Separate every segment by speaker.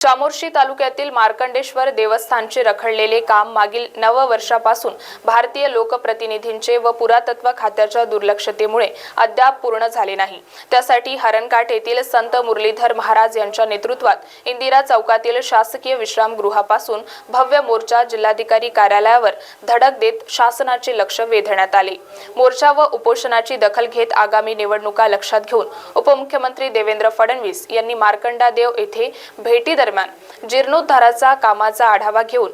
Speaker 1: चामोर्शी तालुक्यातील मार्कंडेश्वर देवस्थानचे रखडलेले काम मागील नव वर्षापासून भारतीय लोकप्रतिनिधींचे व पुरातत्व खात्याच्या दुर्लक्षतेमुळे अद्याप पूर्ण झाले नाही. त्यासाठी हरणकाठ येथील संत मुरलीधर महाराज यांच्या नेतृत्वात इंदिरा चौकातील शासकीय विश्रामगृहापासून भव्य मोर्चा जिल्हाधिकारी कार्यालयावर धडक देत शासनाचे लक्ष वेधण्यात आले. मोर्चा व उपोषणाची दखल घेत आगामी निवडणुका लक्षात घेऊन उपमुख्यमंत्री देवेंद्र फडणवीस यांनी मार्कंडादेव येथे भेटी दरम्यान जीर्णोद्धाराचा कामाचा आढावा घेऊन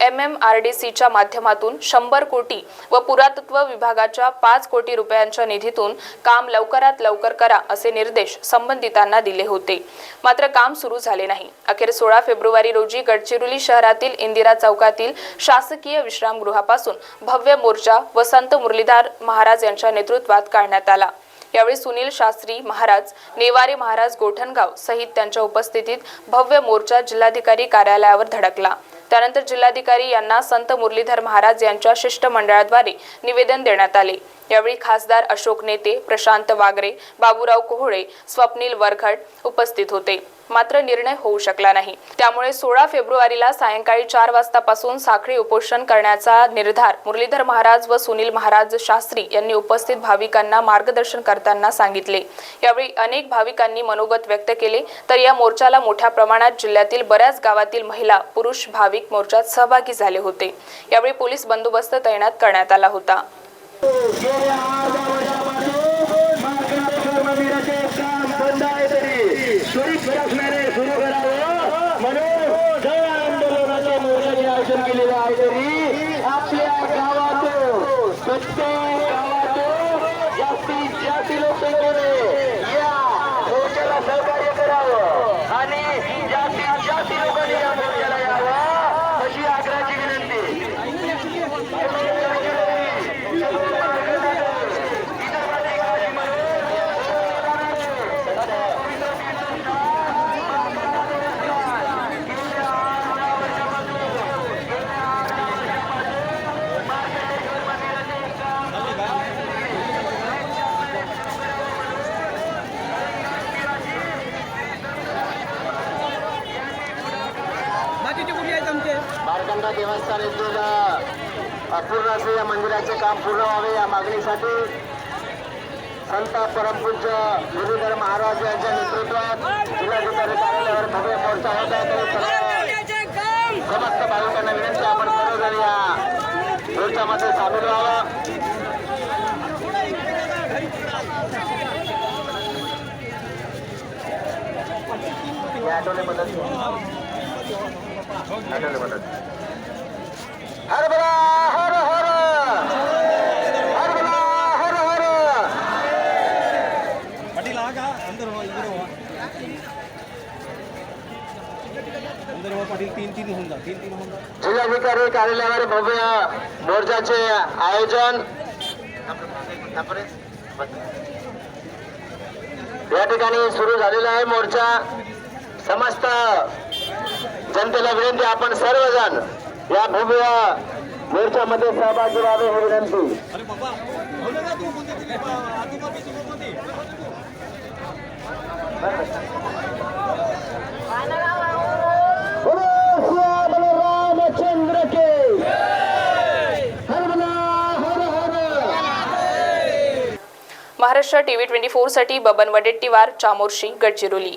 Speaker 1: एम एम आर डी सीच्या माध्यमातून शंभर कोटी व पुरातत्व विभागाच्या पाच कोटी रुपयांच्या निधीतून काम लवकरात लवकर करा असे निर्देश संबंधितांना दिले होते. मात्र काम सुरू झाले नाही. अखेर सोळा फेब्रुवारी रोजी गडचिरोली शहरातील इंदिरा चौकातील शासकीय विश्रामगृहापासून भव्य मोर्चा व संत मुरलीधर महाराज यांच्या नेतृत्वात काढण्यात आला. यावेळी सुनील शास्त्री महाराज नेवारे महाराज गोठणगाव सहित त्यांच्या उपस्थितीत भव्य मोर्चा जिल्हाधिकारी कार्यालयावर धडकला. त्यानंतर जिल्हाधिकारी यांना संत मुरलीधर महाराज यांच्या शिष्टमंडळाद्वारे निवेदन देण्यात आले. यावेळी खासदार अशोक नेते प्रशांत वागरे बाबूराव कोहळे स्वप्नील वरघट उपस्थित होते. मात्र निर्णय होऊ शकला नाही. त्यामुळे सोळा फेब्रुवारीला सायंकाळी चार वाजतापासून साखळी उपोषण करण्याचा निर्धार मुरलीधर महाराज व सुनील महाराज शास्त्री यांनी उपस्थित भाविकांना मार्गदर्शन करताना सांगितले. यावेळी अनेक भाविकांनी मनोगत व्यक्त केले. तर या मोर्चाला मोठ्या प्रमाणात जिल्ह्यातील बऱ्याच गावातील महिला पुरुष भाविक मोर्चात सहभागी झाले होते. यावेळी पोलीस बंदोबस्त तैनात करण्यात आला होता.
Speaker 2: हो, Let's go! आमचे
Speaker 3: देवस्थान येथील अपूर्ण असलेल्या मंदिराचे काम पूर्ण व्हावे या मागणीसाठी संत परमपूज्य गुरुधर महाराज यांच्या नेतृत्वात जिल्हाधिकारी कार्यालयावर भव्य मोर्चा होत आहे. तरी सर्व समस्त भाविकांना विनंती आपण सर्वजण या मोर्चामध्ये सामील व्हावं. या आठवले बदल आठवले मदत हर बला हर। हर हर बला हर। हर
Speaker 2: पाटील हा का अंदर हो इकडे हो। अंदर हो पाटील तीन तीन होऊन जा तीन तीन होऊन जा।
Speaker 3: जिल्हाधिकारी कार्यालयावर भव्य मोर्चाचे आयोजन। या ठिकाणी सुरू झालेला आहे मोर्चा. समस्त जनतेला विनंती आपण सर्वजण या भव्य मोर्चामध्ये सहभागी व्हावे ही विनंती. रामचंद्र के।
Speaker 1: महाराष्ट्र टीव्ही ट्वेंटी फोरसाठी बबन वडेट्टीवार चामोर्शी गडचिरोली.